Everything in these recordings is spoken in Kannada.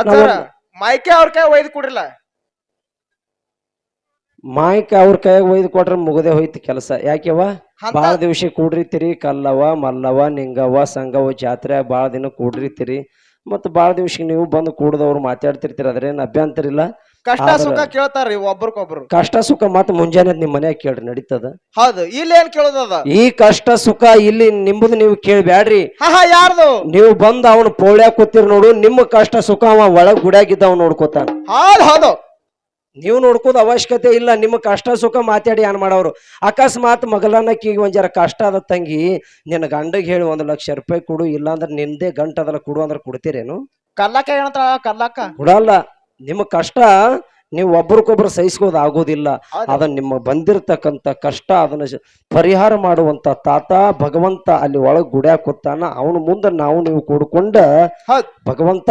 ಅಜ್ಜಾರ ಮೈಕೆ ಅವ್ರ ಕೈ ಒಯ್ದು ಕೊಡ್ರಿಲ್ಲ? ಮೈಕೆ ಅವ್ರ ಕೈಯಾಗ ಒಯ್ದು ಕೊಟ್ರೆ ಮುಗದೆ ಹೋಯ್ತು ಕೆಲಸ. ಯಾಕೆವ ಬಾಳ ದಿವಸ ಕೂಡ್ರಿತಿರಿ ಕಲ್ಲವ ಮಲ್ಲವ ನಿಂಗವ ಸಂಗವ ಜಾತ್ರೆ ಬಾಳ ದಿನ ಕೂಡ್ರಿತಿರಿ. ಮತ್ತ ಬಾಳ ದಿವಸ ನೀವು ಬಂದು ಕೂಡದವ್ರು ಮಾತಾಡ್ತಿರ್ತೀರಿ ಅದ್ರೇನ್ ಅಭ್ಯಂತರ ಇಲ್ಲ. ಕಷ್ಟ ಸುಖ ಕೇಳ್ತಾರ್ರಿ ಒಬ್ರಿಗೊಬ್ರು. ಕಷ್ಟ ಸುಖ ಮತ್ ಮುಂಜಾನೆ ನಿಮ್ ಮನ್ಯಾಗ ಕೇಳ್ರಿ ನಡೀತದ. ಹೌದು ಇಲ್ಲಿ ಏನ್ ಕೇಳೋದದ? ಈ ಕಷ್ಟ ಸುಖ ಇಲ್ಲಿ ನಿಮ್ಮದು ನೀವು ಕೇಳ್ಬ್ಯಾಡ್ರಿ. ಹಾ ಹಾ ಯಾರ್ದು? ನೀವು ಬಂದ್ ಅವನು ಪೋಳ್ಯಾಗ ಕೂತಿರ್ ನೋಡು ನಿಮ್ಮ ಕಷ್ಟ ಸುಖ ಅವ ಒಳಗ್ ಗುಡ್ಯಾಗಿದ್ದವ್ ನೋಡ್ಕೋತಾನ. ಹೌದು ಹೌದು. ನೀವು ನೋಡ್ಕೋದ್ ಅವಶ್ಯಕತೆ ಇಲ್ಲ ನಿಮ್ಮ ಕಷ್ಟ ಸುಖ ಮಾತಾಡಿ ಏನ್ ಮಾಡವ್ರು. ಅಕಸ್ಮಾತ್ ಮಗಲನ್ನಕ್ಕೀಗ ಒಂದ್ ಜರ ಕಷ್ಟ ಅದ ತಂಗಿ ನಿನ್ನ ಗಂಡಗ್ ಹೇಳಿ ಒಂದ್ ಲಕ್ಷ ರೂಪಾಯಿ ಕೊಡು ಇಲ್ಲಾಂದ್ರೆ ನಿಂದೇ ಗಂಟದಲ್ಲ ಕೊಡು ಅಂದ್ರೆ ಕೊಡ್ತೀರೇನು? ಕಲ್ಲಕ್ಕ ಏನಂತ ಕಲ್ಲಕ್ಕ ಕೊಡಲ್ಲ. ನಿಮ್ಮ ಕಷ್ಟ ನೀವು ಒಬ್ರಿಗೊಬ್ರು ಸಹಿಸ್ಕೋದು ಆಗೋದಿಲ್ಲ. ಅದನ್ನ ನಿಮ್ಮ ಬಂದಿರತಕ್ಕಂಥ ಕಷ್ಟ ಅದನ್ನ ಪರಿಹಾರ ಮಾಡುವಂತ ತಾತ ಭಗವಂತ ಅಲ್ಲಿ ಒಳಗ್ ಗುಡ್ಯಾ ಕೂತಾನ ಅವನ ಮುಂದೆ ನಾವು ನೀವು ಕೂಡ್ಕೊಂಡ ಭಗವಂತ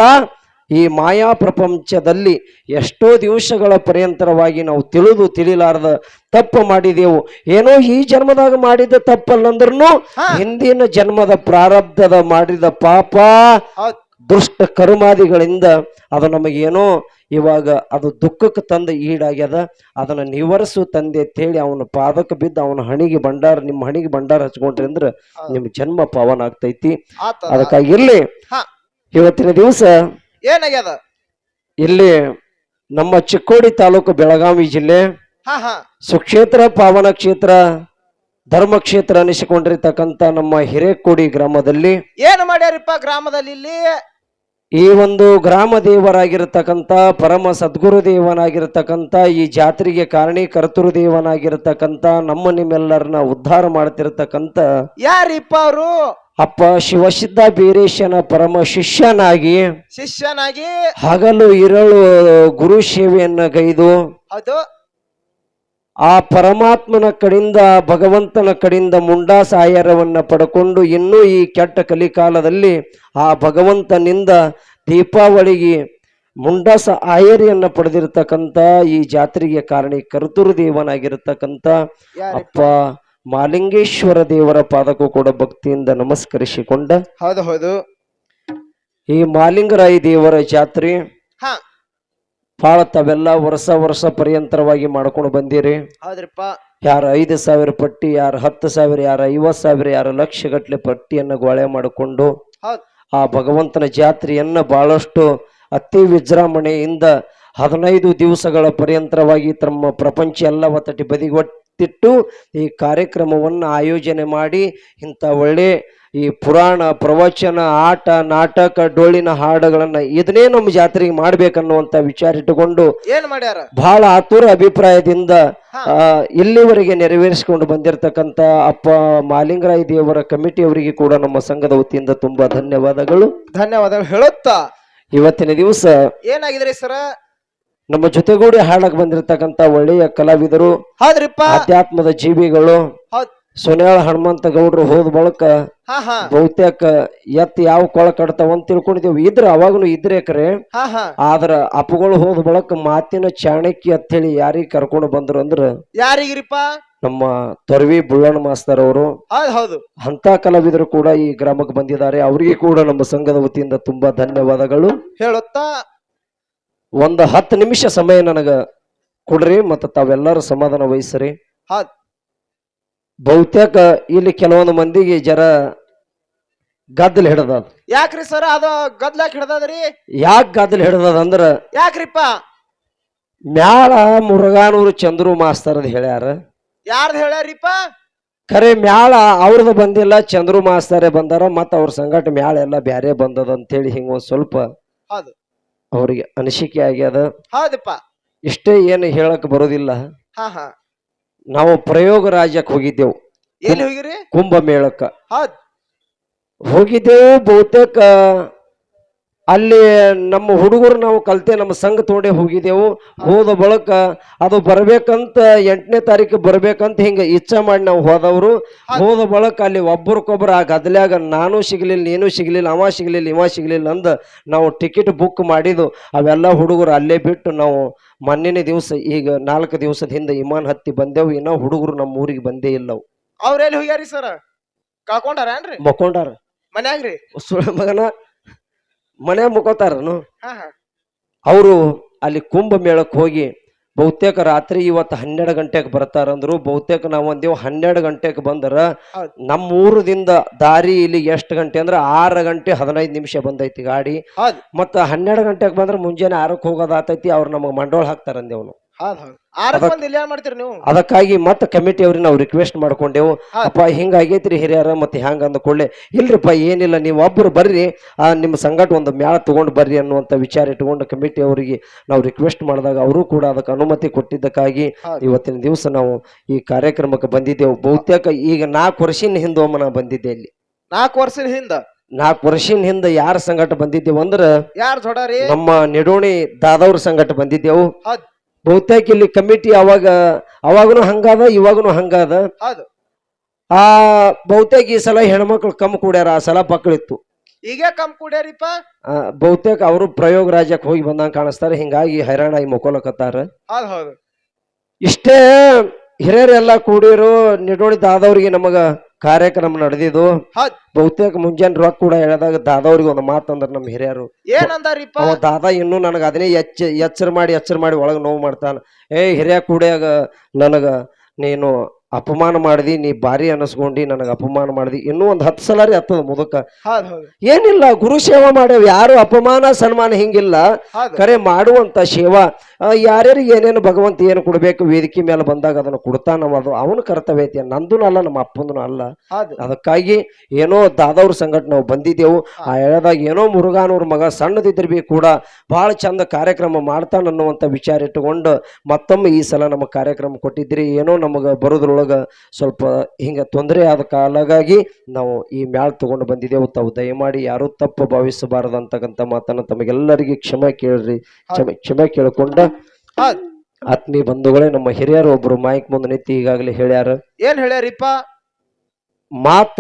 ಈ ಮಾಯಾ ಪ್ರಪಂಚದಲ್ಲಿ ಎಷ್ಟೋ ದಿವಸಗಳ ಪರ್ಯಂತರವಾಗಿ ನಾವು ತಿಳಿದು ತಿಳಿಲಾರದ ತಪ್ಪು ಮಾಡಿದೆವು. ಏನೋ ಈ ಜನ್ಮದಾಗ ಮಾಡಿದ ತಪ್ಪಲ್ಲಂದ್ರೂ. ಹಿಂದಿನ ಜನ್ಮದ ಪ್ರಾರಬ್ಧದ ಮಾಡಿದ ಪಾಪ ದುಷ್ಟ ಕರ್ಮಾದಿಗಳಿಂದ ಅದು ನಮಗೇನೋ ಇವಾಗ ಅದು ದುಃಖಕ್ಕೆ ತಂದ ಈಡಾಗ್ಯದ ಅದನ್ನ ನಿವರಿಸು ತಂದೆ ಅಂತೇಳಿ ಅವನ ಪಾದಕ್ಕೆ ಬಿದ್ದು ಅವನ ಹಣಿಗೆ ಭಂಡಾರ ನಿಮ್ಮ ಹಣಿಗೆ ಭಂಡಾರ ಹಚ್ಕೊಂಡ್ರಿ ಅಂದ್ರೆ ನಿಮ್ಮ ನಿಮ್ ಜನ್ಮ ಪಾವನ ಆಗ್ತೈತಿ. ಅದಕ್ಕಾಗಿ ಇಲ್ಲಿ. ಇವತ್ತಿನ ದಿವಸ ಏನಾಗ್ಯದ? ಇಲ್ಲಿ ನಮ್ಮ ಚಿಕ್ಕೋಡಿ ತಾಲೂಕು ಬೆಳಗಾವಿ ಜಿಲ್ಲೆ ಸುಕ್ಷೇತ್ರ ಪಾವನ ಕ್ಷೇತ್ರ ಧರ್ಮಕ್ಷೇತ್ರ ಅನಿಸಿಕೊಂಡಿರ್ತಕ್ಕಂಥ ನಮ್ಮ ಹಿರೇಕೋಡಿ ಗ್ರಾಮದಲ್ಲಿ ಏನು ಮಾಡ್ಯಾರಪ್ಪ ಗ್ರಾಮದಲ್ಲಿ ಇಲ್ಲಿ? ಈ ಒಂದು ಗ್ರಾಮ ದೇವರಾಗಿರ್ತಕ್ಕಂಥ ಪರಮ ಸದ್ಗುರು ದೇವನಾಗಿರ್ತಕ್ಕಂಥ ಈ ಜಾತ್ರೆಗೆ ಕಾರಣೀಕರ್ತೃ ದೇವನಾಗಿರ್ತಕ್ಕಂಥ ನಮ್ಮ ನಿಮ್ಮೆಲ್ಲರನ್ನ ಉದ್ಧಾರ ಮಾಡ್ತಿರ್ತಕ್ಕಂಥ ಯಾರಿಪ್ಪ ಅವರು? ಅಪ್ಪ ಶಿವಸಿದ್ಧ ಬೀರೇಶನ ಪರಮ ಶಿಷ್ಯನಾಗಿ ಶಿಷ್ಯನಾಗಿ? ಹಗಲು ಇರಳು ಗುರು ಸೇವೆಯನ್ನ ಗೈದು ಹೌದು ಆ ಪರಮಾತ್ಮನ ಕಡೆಯಿಂದ ಭಗವಂತನ ಕಡಿಂದ ಮುಂಡಾಸ ಆಹಾರವನ್ನ ಪಡ್ಕೊಂಡು ಇನ್ನೂ ಈ ಕೆಟ್ಟ ಕಲಿಕಾಲದಲ್ಲಿ ಆ ಭಗವಂತನಿಂದ ದೀಪಾವಳಿಗೆ ಮುಂಡಾಸ ಆಯರಿಯನ್ನ ಪಡೆದಿರತಕ್ಕಂಥ ಈ ಜಾತ್ರೆಗೆ ಕಾರಣ ಕರ್ತುರು ದೇವನಾಗಿರತಕ್ಕಂಥ ಅಪ್ಪ ಮಾಲಿಂಗೇಶ್ವರ ದೇವರ ಪಾದಕ್ಕೂ ಕೂಡ ಭಕ್ತಿಯಿಂದ ನಮಸ್ಕರಿಸಿಕೊಂಡ ಹೌದು ಹೌದು. ಈ ಮಾಲಿಂಗರಾಯಿ ದೇವರ ಜಾತ್ರೆ ಬಹಳ ತಾವೆಲ್ಲ ವರ್ಷ ವರ್ಷ ಪರ್ಯಂತರವಾಗಿ ಮಾಡ್ಕೊಂಡು ಬಂದಿರಿ. ಹೌದ್ರಿಪ್ಪ. ಯಾರ ಐದು ಸಾವಿರ ಪಟ್ಟಿ ಯಾರ ಹತ್ತು ಸಾವಿರ ಯಾರ ಐವತ್ತು ಸಾವಿರ ಯಾರ ಲಕ್ಷ ಗಟ್ಟಲೆ ಪಟ್ಟಿಯನ್ನು ಗೋಳೆ ಮಾಡಿಕೊಂಡು ಹೌದ್. ಆ ಭಗವಂತನ ಜಾತ್ರೆಯನ್ನ ಬಹಳಷ್ಟು ಅತಿ ವಿಜೃಂಭಣೆಯಿಂದ ಹದಿನೈದು ದಿವಸಗಳ ಪರ್ಯಂತರವಾಗಿ ತಮ್ಮ ಪ್ರಪಂಚ ಎಲ್ಲ ಒತ್ತಟಿ ಬದಿಗೊಟ್ಟಿಟ್ಟು ಈ ಕಾರ್ಯಕ್ರಮವನ್ನು ಆಯೋಜನೆ ಮಾಡಿ ಇಂಥ ಒಳ್ಳೆ ಈ ಪುರಾಣ ಪ್ರವಚನ ಆಟ ನಾಟಕ ಡೊಳ್ಳಿನ ಹಾಡುಗಳನ್ನ ಇದನ್ನೇ ನಮ್ಮ ಜಾತ್ರೆಗೆ ಮಾಡ್ಬೇಕನ್ನುವಂತ ವಿಚಾರ ಇಟ್ಟುಕೊಂಡು ಏನ್ ಮಾಡ್ಯಾರ? ಬಹಳ ಆತುರ ಅಭಿಪ್ರಾಯದಿಂದ ಇಲ್ಲಿವರೆಗೆ ನೆರವೇರಿಸಿಕೊಂಡು ಬಂದಿರತಕ್ಕಂತ ಅಪ್ಪ ಮಾಲಿಂಗರಾಯ ದೇವರ ಕಮಿಟಿಯವರಿಗೆ ಕೂಡ ನಮ್ಮ ಸಂಘದ ವತಿಯಿಂದ ತುಂಬಾ ಧನ್ಯವಾದಗಳು. ಧನ್ಯವಾದಗಳು. ಹೇಳುತ್ತಾ? ಇವತ್ತಿನ ದಿವಸ ಏನಾಗಿದ್ರಿ ಸರ? ನಮ್ಮ ಜೊತೆಗೂಡಿ ಹಾಡಕ್ ಬಂದಿರತಕ್ಕಂತ ಒಳ್ಳೆಯ ಕಲಾವಿದರು ಆಧ್ಯಾತ್ಮದ ಜೀವಿಗಳು ಸೊನ್ಯಾಳ ಹನುಮಂತ ಗೌಡ್ರು ಹೋದ ಬಳಕ ಹಾ ಹಾ. ಬಹುತೇಕ ಎತ್ ಯಾವ ಕೊಳ ಕಡ್ತಾವ ಅಂತ ತಿಳ್ಕೊಂಡಿದ್ದೇವೆ. ಇದ್ರ ಅವಾಗನು ಇದ್ರೆ ಕರೆ. ಹಾ ಹಾ. ಆದ್ರ ಅಪ್ಪಗಳು ಹೋದ ಬಳಕ ಮಾತಿನ ಚಾಣಕ್ಯ ಅಂತ ಹೇಳಿ ಯಾರಿಗೆ ಕರ್ಕೊಂಡು ಬಂದ್ರು ಅಂದ್ರ ಯಾರಿಗಿರಿಪ್ಪ? ನಮ್ಮ ತೊರವಿ ಬುಳ್ಳಣ್ಣ ಮಾಸ್ತರ್ ಅವರು. ಹೌದ್ ಹೌದು. ಅಂತ ಕಲಾವಿದರು ಕೂಡ ಈ ಗ್ರಾಮಕ್ಕೆ ಬಂದಿದ್ದಾರೆ. ಅವರಿಗೆ ಕೂಡ ನಮ್ಮ ಸಂಘದ ವತಿಯಿಂದ ತುಂಬಾ ಧನ್ಯವಾದಗಳು. ಹೇಳುತ್ತಾ? ಒಂದು ಹತ್ತು ನಿಮಿಷ ಸಮಯ ನನಗ ಕೊಡ್ರಿ ಮತ್ತೆ ತಾವೆಲ್ಲರೂ ಸಮಾಧಾನ ವಹಿಸ್ರಿ. ಹೌದ್. ಬಹುತೇಕ ಇಲ್ಲಿ ಕೆಲವೊಂದು ಮಂದಿಗೆ ಜರ ಗದ್ದಲ ಹಿಡದ ಯಾಕ್ರಿ ಸರ್ ಅದು ಗದ್ಲಾಕ್ ಹಿಡ್ದದ್ರಿ? ಯಾಕೆ ಗದ್ದಲ ಹಿಡದದ ಅಂದ್ರ ಯಾಕ್ರಿಪ್ಪ? ಮ್ಯಾಳ ಮುರುಗಾನೂರು ಚಂದ್ರು ಮಾಸ್ತರ್ದ ಹೇಳ್ಯಾರ. ಯಾರ್ದು ಹೇಳ್ಯಾರಿಪ್ಪ? ಖರೆ ಮ್ಯಾಳ ಅವ್ರದ್ದು ಬಂದಿಲ್ಲ ಚಂದ್ರು ಮಾಸ್ತರೇ ಬಂದಾರ ಮತ್ತ ಅವ್ರ ಸಂಗಟ ಮ್ಯಾಳ ಎಲ್ಲ ಬ್ಯಾರೆ ಬಂದದ ಅಂತೇಳಿ ಹಿಂಗ ಒಂದ್ ಸ್ವಲ್ಪ ಹೌದು. ಅವ್ರಿಗೆ ಅನಿಸಿಕೆ ಆಗ್ಯದ. ಹೌದಪ್ಪ. ಇಷ್ಟೇ ಏನು ಹೇಳಕ್ ಬರೋದಿಲ್ಲ. ಹಾ ಹಾ. ನಾವು ಪ್ರಯೋಗ ರಾಜ್ಯಕ್ಕೆ ಹೋಗಿದ್ದೆವು. ಎಲ್ಲಿ ಹೋಗಿರಿ? ಕುಂಭಮೇಳಕ್ಕ. ಹೌದ್. ಹೋಗಿದ್ದೆವು ಬಹುತೇಕ ಅಲ್ಲಿ ನಮ್ಮ ಹುಡುಗರು ನಾವು ಕಲಿತೆ ನಮ್ಮ ಸಂಘ ತೋಡೆ ಹೋಗಿದ್ದೆವು. ಹೋದ ಬಳಕ ಅದು ಬರ್ಬೇಕಂತ ಎಂಟನೇ ತಾರೀಕು ಬರ್ಬೇಕಂತ ಹಿಂಗ ಇಚ್ಛೆ ಮಾಡಿ ನಾವು ಹೋದವರು. ಹೋದ ಬಳಕ ಅಲ್ಲಿ ಒಬ್ಬರಿಗೊಬ್ರು ಆ ಗದ್ಲ್ಯಾಗ ನಾನು ಸಿಗ್ಲಿಲ್ಲ ನೀನು ಸಿಗ್ಲಿಲ್ಲ ಅವ ಸಿಗ್ಲಿಲ್ಲ ಇವ ಸಿಗ್ಲಿಲ್ಲ ಅಂದ ನಾವು ಟಿಕೆಟ್ ಬುಕ್ ಮಾಡಿದ್ದು. ಅವೆಲ್ಲ ಹುಡುಗರು ಅಲ್ಲೇ ಬಿಟ್ಟು ನಾವು ಮೊನ್ನೆನೇ ದಿವಸ ಈಗ ನಾಲ್ಕು ದಿವಸದ ಹಿಂದೆ ವಿಮಾನ ಹತ್ತಿ ಬಂದೆವು. ಇನ್ನೂ ಹುಡುಗರು ನಮ್ಮ ಊರಿಗೆ ಬಂದೇ ಇಲ್ಲವು. ಅವ್ರ ಎಲ್ಲಿ ಹೋಗ್ಯಾರಿ ಸರ್? ಕಳ್ಕೊಂಡಾರೇನ್ರಿ ಮಕ್ಕೊಂಡಾರ. ಮನ್ಯಾಗ್ರಿ? ಸುಳ್ಳ ಮಗನ ಮನೆ ಹಾ ಅವರು ಅಲ್ಲಿ ಕುಂಭ ಮೇಳಕ್ಕೆ ಹೋಗಿ ಬಹುತೇಕ ರಾತ್ರಿ ಇವತ್ತು ಹನ್ನೆರಡು ಗಂಟೆಗೆ ಬರ್ತಾರಂದ್ರು ಬಹುತೇಕ ನಾವು ಒಂದೇವು ಹನ್ನೆರಡು ಗಂಟೆಗೆ ಬಂದ್ರ. ನಮ್ಮ ಊರದಿಂದ ದಾರಿ ಇಲ್ಲಿ ಎಷ್ಟು ಗಂಟೆ ಅಂದ್ರೆ ಆರು ಗಂಟೆ ಹದಿನೈದು ನಿಮಿಷ ಬಂದೈತಿ ಗಾಡಿ. ಮತ್ತು ಮತ್ತ ಹನ್ನೆರಡು ಗಂಟೆಗೆ ಬಂದ್ರೆ ಮುಂಜಾನೆ ಆರಕ್ಕೆ ಹೋಗೋದಾತೈತಿ ಅವ್ರು ನಮಗೆ ಮಂಡೋಳ ಹಾಕ್ತಾರಂದೇವ್ನು ಹೌದ್ ಹೌದ್. ಆರಕ್ಕೆ ಬಂದು ಇಲ್ಲಿ ಏನ್ ಮಾಡ್ತೀರಿ ನೀವು? ಅದಕ್ಕಾಗಿ ಮತ್ತೆ ಕಮಿಟಿ ಅವ್ರಿಗೆ ನಾವು ರಿಕ್ವೆಸ್ಟ್ ಮಾಡ್ಕೊಂಡೆವು. ಅಪ್ಪ ಹಿಂಗಾಗೈತ್ರಿ ಹಿರಿಯರ ಮತ್ತೆ ಹ್ಯಾಂಗ ಅಂದ ಕೂಡಲೇ. ಇಲ್ರಿಪ್ಪ ಏನಿಲ್ಲ ನೀವು ಒಬ್ರು ಬರ್ರಿ. ಆ ನಿಮ್ಮ ಸಂಗಟ ಒಂದು ಮ್ಯಾಳ ತಗೊಂಡು ಬರ್ರಿ ಅನ್ನುವಂಥ ವಿಚಾರ ಇಟ್ಕೊಂಡು ಕಮಿಟಿ ಅವರಿಗೆ ನಾವು ರಿಕ್ವೆಸ್ಟ್ ಮಾಡಿದಾಗ ಅವರು ಕೂಡ ಅದಕ್ಕೆ ಅನುಮತಿ ಕೊಟ್ಟಿದ್ದಕ್ಕಾಗಿ ಇವತ್ತಿನ ದಿವಸ ನಾವು ಈ ಕಾರ್ಯಕ್ರಮಕ್ಕೆ ಬಂದಿದ್ದೆವು. ಬಹುತೇಕ ಈಗ ನಾಲ್ಕು ವರ್ಷಿನ ಹಿಂದೆ ನಾ ಬಂದಿದ್ದೆ ಇಲ್ಲಿ. ನಾಲ್ಕು ವರ್ಷದ ಹಿಂದ? ನಾಲ್ಕು ವರ್ಷಿನ ಹಿಂದೆ ಯಾರ ಸಂಗಟ ಬಂದಿದ್ದೆವು ಅಂದ್ರೆ ಯಾರ್ ಜೋಡಾರಿ ನಮ್ಮ ನಿಡೋಣಿ ದಾದವ್ರ ಸಂಗಟ ಬಂದಿದ್ದೆವು. ಹೌದ್. ಬಹುತೇಕ ಇಲ್ಲಿ ಕಮಿಟಿ ಅವಾಗ ಅವಾಗನು ಹಂಗಾದ ಇವಾಗನು ಹಂಗಾದ. ಹೌದು. ಆ ಬಹುತೇಕ ಈ ಸಲ ಹೆಣ್ಮಕ್ಳು ಕಮ್ಮಿ ಕೂಡ್ಯಾರ ಆ ಸಲ ಪಕ್ಕಳಿತ್ತು ಈಗ ಕಮ್ ಕೂಡ್ಯಾರಿಪ್ಪ? ಆ, ಬಹುತೇಕ ಅವರು ಪ್ರಯೋಗ ರಾಜ್ಯಕ್ಕೆ ಹೋಗಿ ಬಂದಂಗೆ ಕಾಣಿಸ್ತಾರೆ ಹಿಂಗಾಗಿ ಹೈರಾಣಾಗಿ ಮಕ್ಕೊಲಕತ್ತಾರ ಹೌದ್ ಹೌದು. ಇಷ್ಟೇ ಹಿರಿಯರೆಲ್ಲ ಕೂಡಿರು ನಿಡೋಣಿ ದಾದವ್ರಿಗೆ ನಮಗ ಕಾರ್ಯಕ್ರಮ ನಡೆದಿದ್ದು ಹೌದ್. ಬಹುತೇಕ ಮುಂಜಾನೆ ರೊಕ್ಕ ಕೂಡ ಹೇಳಿದಾಗ ದಾದವ್ರಿಗೆ ಒಂದು ಮಾತಂದ್ರ ನಮ್ಮ ಹಿರಿಯರು. ಏನಂದಾರಿಪ್ಪ? ಅವ ದಾದ ಇನ್ನೂ ನನಗೆ ಅದನ್ನೇ ಎಚ್ಚ ಎಚ್ಚರ ಮಾಡಿ ಎಚ್ಚರ ಮಾಡಿ ಒಳಗೆ ನೋವು ಮಾಡ್ತಾನ. ಏ ಹಿರಿಯ ಕೂಡ್ಯಾಗ ನನಗ ನೀನು ಅಪಮಾನ ಮಾಡಿದಿ ನೀ ಭಾರಿ ಅನಸ್ಕೊಂಡಿ ನನಗೆ ಅಪಮಾನ ಮಾಡಿದಿ. ಇನ್ನೂ ಒಂದು ಹತ್ತು ಸಲ ರೀ ಹತ್ತದ ಮುದಕ. ಏನಿಲ್ಲ ಗುರು ಸೇವಾ ಮಾಡ್ಯಾವ. ಯಾರು ಅಪಮಾನ ಸನ್ಮಾನ ಹಿಂಗಿಲ್ಲ. ಕರೆ ಮಾಡುವಂತ ಸೇವಾ. ಯಾರ್ಯಾರು ಯಾರ್ಯಾರಿಗೆ ಏನೇನು ಭಗವಂತ ಏನು ಕೊಡ್ಬೇಕು ವೇದಿಕೆ ಮೇಲೆ ಬಂದಾಗ ಅದನ್ನು ಕೊಡ್ತಾನ ಅದು ಅವನ ಕರ್ತವ್ಯ ಐತಿ. ನಂದು ಅಲ್ಲ ನಮ್ಮ ಅಪ್ಪಂದೂ ಅಲ್ಲ. ಅದಕ್ಕಾಗಿ ಏನೋ ದಾದವ್ರ ಸಂಘಟ ನಾವು ಬಂದಿದ್ದೆವು. ಆ ಹೇಳದಾಗ ಏನೋ ಮುರುಘಾನವ್ರ ಮಗ ಸಣ್ಣದಿದ್ರ ಬಿ ಕೂಡ ಬಹಳ ಚಂದ ಕಾರ್ಯಕ್ರಮ ಮಾಡ್ತಾನ ಅನ್ನುವಂಥ ವಿಚಾರ ಇಟ್ಟುಕೊಂಡು ಮತ್ತೊಮ್ಮೆ ಈ ಸಲ ನಮ್ಮ ಕಾರ್ಯಕ್ರಮ ಕೊಟ್ಟಿದ್ರಿ. ಏನೋ ನಮಗೆ ಬರೋದ್ರೊಳಗ ಸ್ವಲ್ಪ ಹಿಂಗ ತೊಂದರೆ ಆದ ಕಾಲಾಗಿ ನಾವು ಈ ಮ್ಯಾಲ್ ತಗೊಂಡು ಬಂದಿದ್ದೇವೆ. ತಾವು ದಯಮಾಡಿ ಯಾರೂ ತಪ್ಪು ಭಾವಿಸಬಾರದು ಅಂತಕ್ಕಂಥ ಮಾತನ್ನ ತಮಗೆಲ್ಲರಿಗೆ ಕ್ಷಮೆ ಕೇಳ್ರಿ. ಕ್ಷಮೆ ಕ್ಷಮೆ ಕೇಳ್ಕೊಂಡ ಆತ್ಮೀಯ ಬಂಧುಗಳೇ ನಮ್ಮ ಹಿರಿಯರು ಒಬ್ರು ಮಾಯಕ್ ಮುಂದೆ ನಿಂತು ಈಗಾಗಲೇ ಹೇಳ್ಯಾರ. ಏನ್ ಹೇಳ್ಯಾರಿಪ್ಪ? ಮಾತ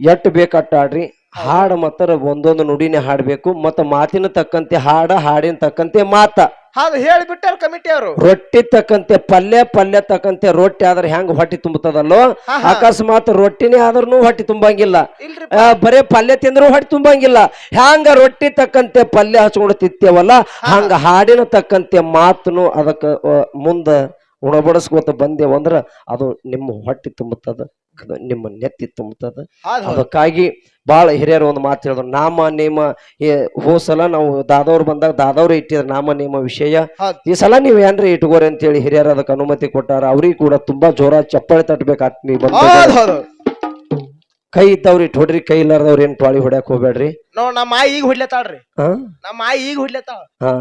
ಎಟ್ ಬೇಕಟ್ಟ ಆಡ್ರಿ ಹಾಡ ಮಾತ್ರ ಒಂದೊಂದು ನುಡಿನೇ ಹಾಡ್ಬೇಕು ಮತ್ತ ಮಾತಿನ ತಕ್ಕಂತೆ ಹಾಡ ಹಾಡಿನ ತಕ್ಕಂತೆ ಮಾತ. ಅದು ಹೇಳಿಬಿಟ್ಟಾರ ಕಮಿಟಿ ಅವರು. ರೊಟ್ಟಿ ತಕ್ಕಂತೆ ಪಲ್ಯ ಪಲ್ಯ ತಕ್ಕಂತೆ ರೊಟ್ಟಿ ಆದ್ರೆ ಹೆಂಗ್ ಹೊಟ್ಟಿ ತುಂಬುತ್ತದಲ್ಲೋ. ಅಕಸ್ಮಾತ್ ರೊಟ್ಟಿನೇ ಆದ್ರೂ ಹೊಟ್ಟಿ ತುಂಬಂಗಿಲ್ಲ. ಆ, ಬರೇ ಪಲ್ಯ ತಿಂದ್ರು ಹೊಟ್ಟಿ ತುಂಬಂಗಿಲ್ಲ. ಹ್ಯಾಂಗ ರೊಟ್ಟಿ ತಕ್ಕಂತೆ ಪಲ್ಯ ಹಚ್ಕೊಂಡು ತಿತ್ತೇವಲ್ಲ ಹಂಗ ಹಾಡಿನ ತಕ್ಕಂತೆ ಮಾತನು ಅದಕ್ಕ ಮುಂದ ಉಣಬಡಿಸ್ಕೋತ ಬಂದೇವಂದ್ರ ಅದು ನಿಮ್ಮ ಹೊಟ್ಟಿ ತುಂಬುತ್ತದ. ನಿಮ್ಮ ನೆತ್ತಿ ತುಂಬುತ್ತದ. ಅದಕ್ಕಾಗಿ ಬಹಳ ಹಿರಿಯರು ಒಂದು ಮಾತು ಹೇಳಿದ್ರು ನಾಮ ನೇಮ ಏ, ಹೋದ್ ಸಲ ನಾವು ದಾದವ್ರು ಬಂದಾಗ ದಾದವ್ರು ಇಟ್ಟಿದ್ರು ನಾಮ ನೇಮ ವಿಷಯ. ಈ ಸಲ ನೀವ್ ಏನ್ರಿ ಇಟ್ಕೋರಿ ಅಂತ ಹೇಳಿ ಹಿರಿಯರು ಅದಕ್ಕೆ ಅನುಮತಿ ಕೊಟ್ಟಾರ ಅವ್ರಿಗೆ ಕೂಡ ತುಂಬಾ ಜೋರ ಚಪ್ಪಾಳೆ ತಟ್ಟಬೇಕು ನೀವು ಕೈ ಇದ್ದವ್ರಿ ಇಟ್ ಹೊಡ್ರಿ ಕೈ ಇಲ್ಲಾರ್ದವ್ರ ಏನ್ ಟಾಳಿ ಹೊಡ್ಯಾಕ್ ಹೋಗ್ಬೇಡ್ರಿ. ನಮ್ಮ ಮಾಯಿ ಈಗ ಹೊಡ್ಲತ್ತಾಳ್ರಿ. ಹಾ? ನಮ್ಮ ಆಯಿ ಈಗ ಹೊಡ್ಲತ್ತಾಳ. ಹಾ.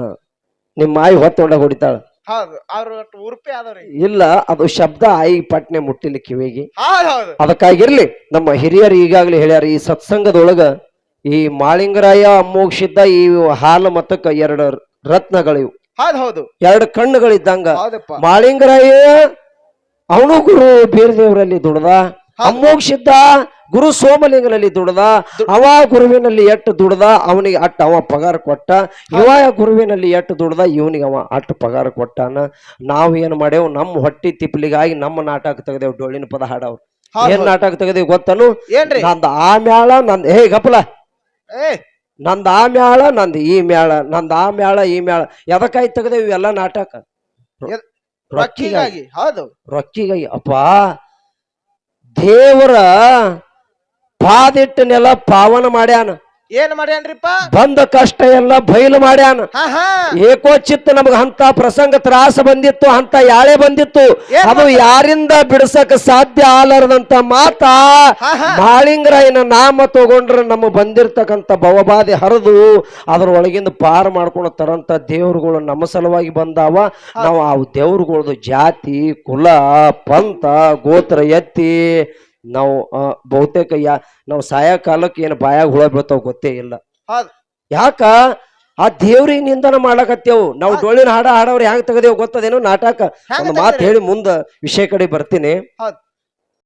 ನಿಮ್ಮ ಮಾಯಿ ಹೊತ್ತೊಂಡ ಹೊಡಿತಾಳ. ಹೌದು ಅವ್ರ ಉರುಪೆ ಆದವ್ರಿ ಇಲ್ಲ ಅದು ಶಬ್ದ ಆಯಿ ಪಟ್ನೆ ಮುಟ್ಟಿಲ್ಲ ಕಿವಿಗೆ. ಹೌದ್ ಹೌದು. ಅದಕ್ಕಾಗಿರ್ಲಿ ನಮ್ಮ ಹಿರಿಯರು ಈಗಾಗಲೇ ಹೇಳ್ಯಾರ ಈ ಸತ್ಸಂಗದೊಳಗ ಈ ಮಾಳಿಂಗರಾಯ ಅಮ್ಮೋಕ್ಷಿದ್ದ ಈ ಹಾಲು ಮತ್ತಕ್ಕ ಎರಡು ರತ್ನಗಳಿವು. ಹೌದ್ ಹೌದು. ಎರಡು ಕಣ್ಣುಗಳಿದ್ದಂಗ ಹೌದಪ್ಪ. ಮಾಳಿಂಗರಾಯ ಅವನು ಗುರು ಬೀರದೇವರಲ್ಲಿ ದುಡ್ದ ಅಮ್ಮೋಕ್ಷಿದ್ದ ಗುರು ಸೋಮಲಿಂಗನಲ್ಲಿ ದುಡ್ದ ಅವ ಗುರುವಿನಲ್ಲಿ ಎಟ್ಟು ದುಡ್ದ ಅವನಿಗೆ ಅಟ್ಟ ಅವ ಪಗಾರ ಕೊಟ್ಟ. ಇವ ಗುರುವಿನಲ್ಲಿ ಎಟ್ಟು ದುಡ್ದ ಇವನಿಗೆ ಅವ ಅಟ್ಟು ಪಗಾರ ಕೊಟ್ಟಾನ. ನಾವು ಏನ್ ಮಾಡೇವು ನಮ್ಮ ಹೊಟ್ಟಿ ತಿಪ್ಲಿಗಾಗಿ ನಮ್ಮ ನಾಟಕ ತೆಗೆದೇವು ಡೊಳ್ಳಿನ ಪದ ಹಾಡವ್ರು ಏನ್ ನಾಟಕ ತೆಗೆದೇವು ಗೊತ್ತನು? ಏನ್ರಿ? ನಂದು ಆ ಮ್ಯಾಳ ನಂದ್ ಹೇ ಗಪ್ಪಲ. ಏ. ನಂದ ಆ ಮ್ಯಾಳ ನಂದ್ ಈ ಮ್ಯಾಳ ನಂದ ಆ ಮ್ಯಾಳ ಈ ಮ್ಯಾಳ. ಎದಕ್ಕಾಗಿ ತೆಗೆದೇವು ಇವೆಲ್ಲ ನಾಟಕ? ಎದ್- ರೊಕ್ಕಿಗಾಗಿ. ರೊಕ್ಕಿಗಾಗಿ ಹೌದು. ರೊಕ್ಕಿಗಾಗಿ. ಅಪ್ಪ ದೇವರ ಪಾದಿಟ್ಟ ನೆಲ ಪಾವನ ಮಾಡ್ಯಾನ. ಏನ್ ಮಾಡ್ಯಾನ್ರಿಪ್ಪ? ಬಂದ ಕಷ್ಟ ಎಲ್ಲ ಬಯಲು ಮಾಡ್ಯಾನ. ಏಕೋಚಿತ್ತ ನಮಗ ಅಂತ ಪ್ರಸಂಗ ತ್ರಾಸ ಬಂದಿತ್ತು ಅಂತ ಯಾಳೆ ಬಂದಿತ್ತು. ಅದು ಯಾರಿಂದ ಬಿಡಿಸಕ ಸಾಧ್ಯ ಆಲಾರದಂತ ಮಾತ ಮಾಳಿಂಗರಾಯನ ನಾಮ ತಗೊಂಡ್ರೆ ನಮ್ಮ ಬಂದಿರ್ತಕ್ಕಂಥ ಭವಬಾಧೆ ಹರಿದು ಅದ್ರ ಒಳಗಿಂದ ಪಾರ ಮಾಡ್ಕೊಂಡು ತರಂತ ದೇವ್ರುಗಳು ನಮ್ಮ ಸಲುವಾಗಿ ಬಂದಾವ. ನಾವು ಆ ದೇವ್ರುಗಳದು ಜಾತಿ ಕುಲ ಪಂಥ ಗೋತ್ರ ಎತ್ತಿ ನಾವು ಆ, ಬಹುತೇಕ ಯಾ ನಾವು ಸಾಯೋ ಕಾಲಕ್ಕೆ ಏನು ಬಾಯಾಗ ಹುಳ ಬೀಳ್ತಾವ ಗೊತ್ತೇ ಇಲ್ಲ. ಯಾಕ? ಆ ದೇವ್ರಿಗೆ ನಿಂದನ ಮಾಡಕತ್ತೇವು. ನಾವು ಡೋಳಿನ ಹಾಡ ಹಾಡವ್ರು ಹೆಂಗ್ ತೆಗದೇವು ಗೊತ್ತದೇನು? ನಾಟಕ. ಒಂದು ಮಾತು ಹೇಳಿ ಮುಂದ ವಿಷಯ ಕಡೆ ಬರ್ತೀನಿ.